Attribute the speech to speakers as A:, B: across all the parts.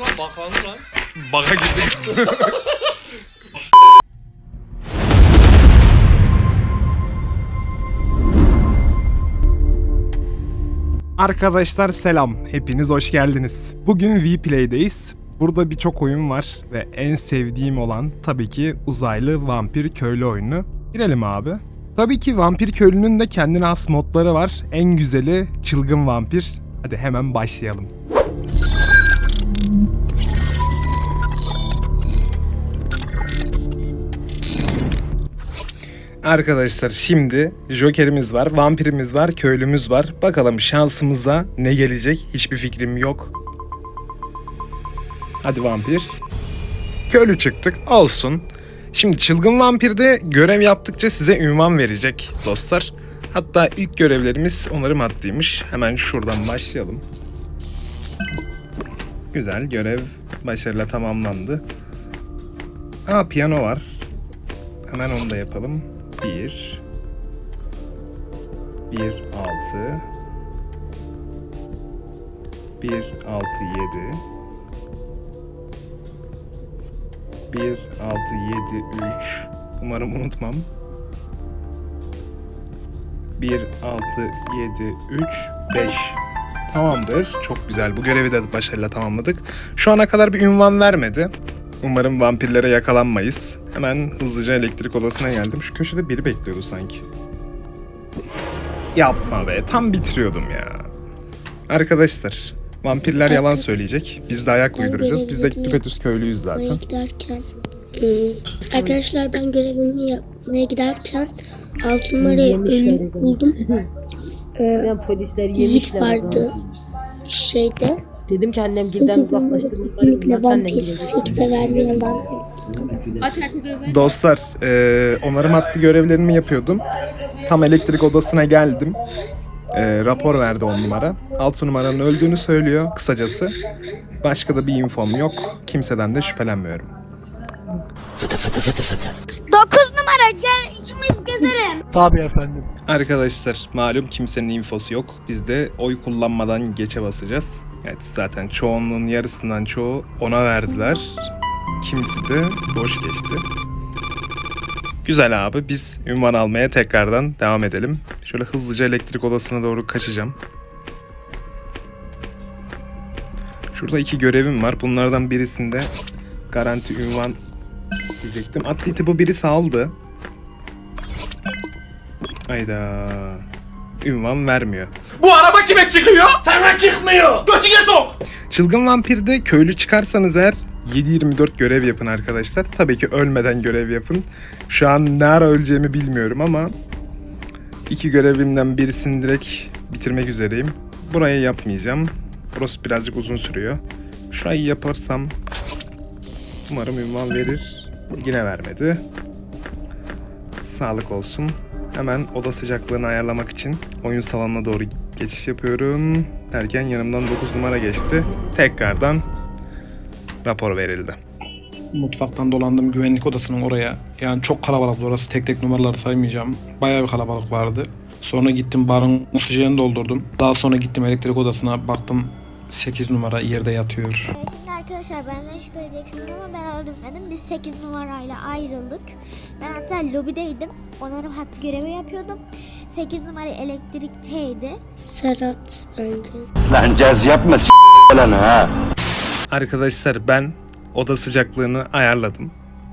A: Bakanı lan.
B: Baka gittik. Arkadaşlar selam. Hepiniz hoş geldiniz. Bugün Vplay'deyiz. Burada birçok oyun var ve en sevdiğim olan tabii ki uzaylı vampir köylü oyunu. Girelim abi. Tabii ki vampir köylünün de kendine has modları var. En güzeli çılgın vampir. Hadi hemen başlayalım. Arkadaşlar şimdi Joker'imiz var, vampirimiz var, köylümüz var. Bakalım şansımıza ne gelecek hiçbir fikrim yok. Hadi vampir. Köylü çıktık olsun. Şimdi çılgın vampirde görev yaptıkça size ünvan verecek dostlar. Hatta ilk görevlerimiz onarım hattıymış. Hemen şuradan başlayalım. Güzel görev başarıyla tamamlandı. Aa piyano var. Hemen onu da yapalım. 1 1 6 1 6 7 1 6 7 3 Umarım unutmam. 1 6 7 3 5 Tamamdır. Çok güzel. Bu görevi de başarıyla tamamladık. Şu ana kadar bir ünvan vermedi. Umarım vampirlere yakalanmayız. Hemen hızlıca elektrik odasına geldim. Şu köşede biri bekliyordu sanki. Yapma be. Tam bitiriyordum ya. Arkadaşlar. Vampirler yalan söyleyecek. Biz de ayak uyduracağız. Biz de düpedüz köylüyüz zaten.
C: giderken ıı, arkadaşlar ben görevimi yapmaya giderken altın numarayı
D: Yemişler
C: ölü buldum. Ee,
D: Ya polisler
C: Yiğit
D: yemişler. o
C: vardı şeyde.
D: Dedim ki annem gilden
C: 8 numara
D: uzaklaştırmışlar.
C: kesinlikle vampir.
D: gideceğim.
C: 8'e vermeyen vampir.
B: Dostlar, eee onarım hattı görevlerimi yapıyordum. Tam elektrik odasına geldim. Eee, rapor verdi on numara. Altı numaranın öldüğünü söylüyor kısacası. Başka da bir infom yok. Kimseden de şüphelenmiyorum.
C: 9 numara gel ikimiz gezelim.
E: Tabii efendim.
B: Arkadaşlar malum kimsenin infosu yok. Biz de oy kullanmadan geçe basacağız. Evet zaten çoğunluğun yarısından çoğu ona verdiler. Kimisi de boş geçti. Güzel abi biz ünvan almaya tekrardan devam edelim. Şöyle hızlıca elektrik odasına doğru kaçacağım. Şurada iki görevim var. Bunlardan birisinde garanti ünvan diyecektim. Adli tıbı birisi aldı. Hayda. Ünvan vermiyor.
A: Bu araba kime çıkıyor? Sana çıkmıyor. Götüne sok.
B: Çılgın Vampir'de köylü çıkarsanız eğer 7-24 görev yapın arkadaşlar. Tabii ki ölmeden görev yapın. Şu an ne ara öleceğimi bilmiyorum ama iki görevimden birisini direkt bitirmek üzereyim. Burayı yapmayacağım. Burası birazcık uzun sürüyor. Şurayı yaparsam umarım ünvan verir. Yine vermedi. Sağlık olsun. Hemen oda sıcaklığını ayarlamak için oyun salonuna doğru geçiş yapıyorum. Derken yanımdan 9 numara geçti. Tekrardan rapor verildi.
E: Mutfaktan dolandım güvenlik odasının oraya. Yani çok kalabalıktı orası tek tek numaraları saymayacağım. Bayağı bir kalabalık vardı. Sonra gittim barın oksijenini doldurdum. Daha sonra gittim elektrik odasına baktım 8 numara yerde yatıyor.
F: Arkadaşlar benden şüphe edeceksiniz ama ben öldürmedim. Biz 8 numarayla ayrıldık. Ben hatta lobideydim. Onarım hattı görevi yapıyordum. 8 numara elektrikteydi.
C: Serhat bence.
G: Lan caz yapma s*** lan ha.
B: Arkadaşlar ben oda sıcaklığını ayarladım.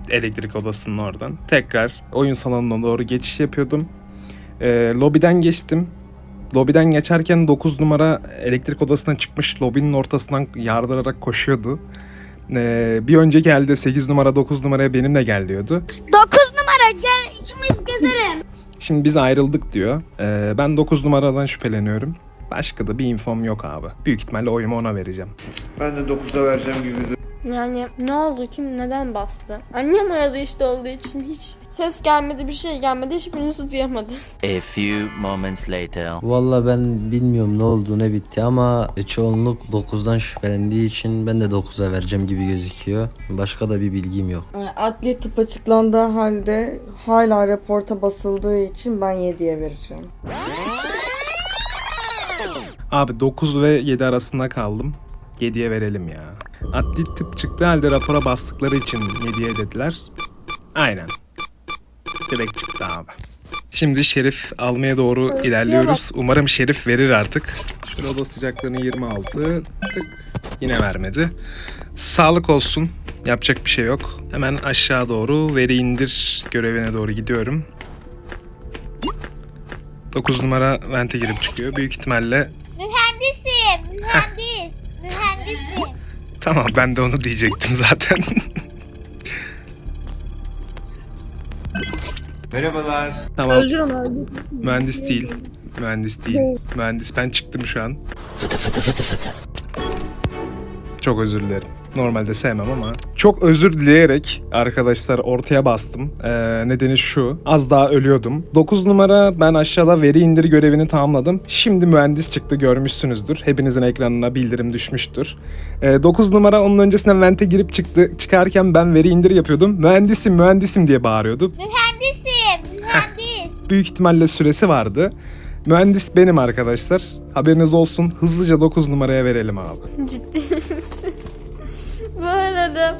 B: Elektrik odasının oradan. Tekrar oyun salonuna doğru geçiş yapıyordum. Ee, lobiden geçtim. Lobiden geçerken 9 numara elektrik odasına çıkmış. Lobinin ortasından yardırarak koşuyordu. Ee, bir önceki elde 8 numara 9 numaraya benimle gel diyordu.
C: 9 numara gel ikimiz gezelim.
B: Şimdi biz ayrıldık diyor. Ee, ben 9 numaradan şüpheleniyorum. Başka da bir infom yok abi. Büyük ihtimalle oyumu ona vereceğim.
H: Ben de 9'a vereceğim gibi
I: Yani ne oldu kim neden bastı? Annem aradı işte olduğu için hiç ses gelmedi bir şey gelmedi hiçbirinizi duyamadım.
G: A few moments later.
J: Valla ben bilmiyorum ne oldu ne bitti ama çoğunluk 9'dan şüphelendiği için ben de 9'a vereceğim gibi gözüküyor. Başka da bir bilgim yok.
K: Adli tıp açıklandığı halde hala raporta basıldığı için ben 7'ye vereceğim.
B: Abi 9 ve 7 arasında kaldım. 7'ye verelim ya. Adli tıp çıktığı halde rapora bastıkları için 7'ye dediler. Aynen. Direkt çıktı abi. Şimdi Şerif almaya doğru
I: Konuşmaya
B: ilerliyoruz. Umarım Şerif verir artık. Şöyle oda sıcaklığını 26. Tık. Yine vermedi. Sağlık olsun. Yapacak bir şey yok. Hemen aşağı doğru veri indir görevine doğru gidiyorum. 9 numara vente girip çıkıyor. Büyük ihtimalle
F: Mühendisim. Mühendis. Mühendisim.
B: Tamam ben de onu diyecektim zaten.
A: Merhabalar.
B: tamam. Mühendis değil. Mühendis değil. Mühendis ben çıktım şu an. Çok özür dilerim. Normalde sevmem ama çok özür dileyerek arkadaşlar ortaya bastım. Ee, nedeni şu. Az daha ölüyordum. 9 numara ben aşağıda veri indir görevini tamamladım. Şimdi mühendis çıktı görmüşsünüzdür. Hepinizin ekranına bildirim düşmüştür. Ee, 9 numara onun öncesinde vente girip çıktı. Çıkarken ben veri indir yapıyordum. Mühendisim mühendisim diye bağırıyordu.
F: Mühendisim. Mühendis.
B: Büyük ihtimalle süresi vardı. Mühendis benim arkadaşlar. Haberiniz olsun. Hızlıca 9 numaraya verelim abi.
I: Ciddi misin? Bu arada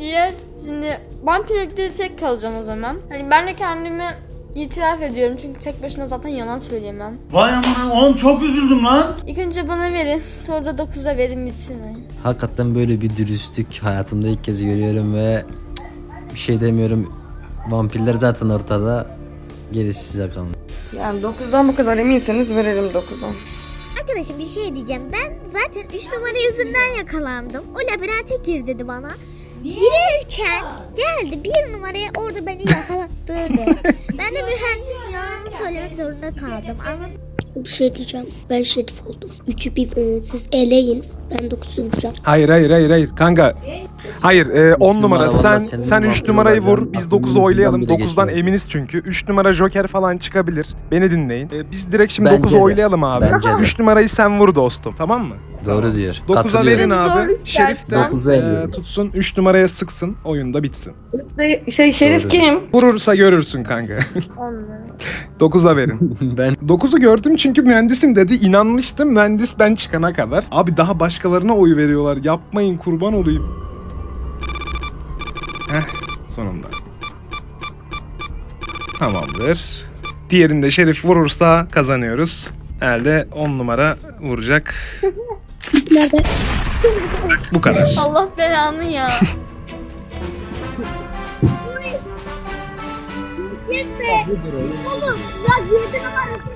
I: diğer şimdi ben pilotları tek kalacağım o zaman. Hani ben de kendimi itiraf ediyorum çünkü tek başına zaten yalan söyleyemem.
A: Vay aman oğlum çok üzüldüm lan.
I: İlk önce bana verin sonra da 9'a verin bitsin.
J: Hakikaten böyle bir dürüstlük hayatımda ilk kez görüyorum ve bir şey demiyorum. Vampirler zaten ortada. Gerisi size kalmış.
K: Yani 9'dan bu kadar eminseniz verelim 9'a.
F: Arkadaşım bir şey diyeceğim. Ben zaten 3 numara yüzünden yakalandım. O labirente gir dedi bana. Girirken geldi bir numaraya orada beni yakalattırdı. ben de mühendis yalanı söylemek zorunda kaldım. Anladın
C: Bir şey diyeceğim. Ben şerif oldum. Üçü bir e, siz eleyin. Ben dokuz olacağım.
B: Hayır hayır hayır hayır kanka. Hayır 10 numara
J: numara
B: sen
J: vallahi senin
B: sen 3
J: vampir
B: numarayı vur biz
J: aklımızın
B: 9'u oylayalım.
J: bile
B: 9'dan
J: geçmiyor.
B: eminiz çünkü. 3 numara joker falan çıkabilir. Beni dinleyin. E, biz direkt şimdi
J: Bence
B: 9'u
J: de.
B: oylayalım abi.
J: Bence de.
B: 3 numarayı sen vur dostum tamam mı?
J: Doğru diyor.
B: 9'a
J: Katılıyorum.
B: verin abi.
I: Zorluk
B: Şerif de.
J: Dokuza
B: e,
J: veriyorum.
B: tutsun 3 numaraya sıksın. Oyunda bitsin.
K: Şey Şerif
J: Doğru.
K: kim?
B: Vurursa görürsün kanka.
I: Onları.
B: 9'a verin.
J: ben
B: 9'u gördüm çünkü mühendisim dedi. İnanmıştım mühendis ben çıkana kadar. Abi daha başkalarına oy veriyorlar. Yapmayın kurban olayım. Heh sonunda. Tamamdır. Diğerinde Şerif vurursa kazanıyoruz. Herhalde 10 numara vuracak.
C: Nerede?
B: Bu kadar.
I: Allah belanı ya.
F: Oğlum ya 7 numara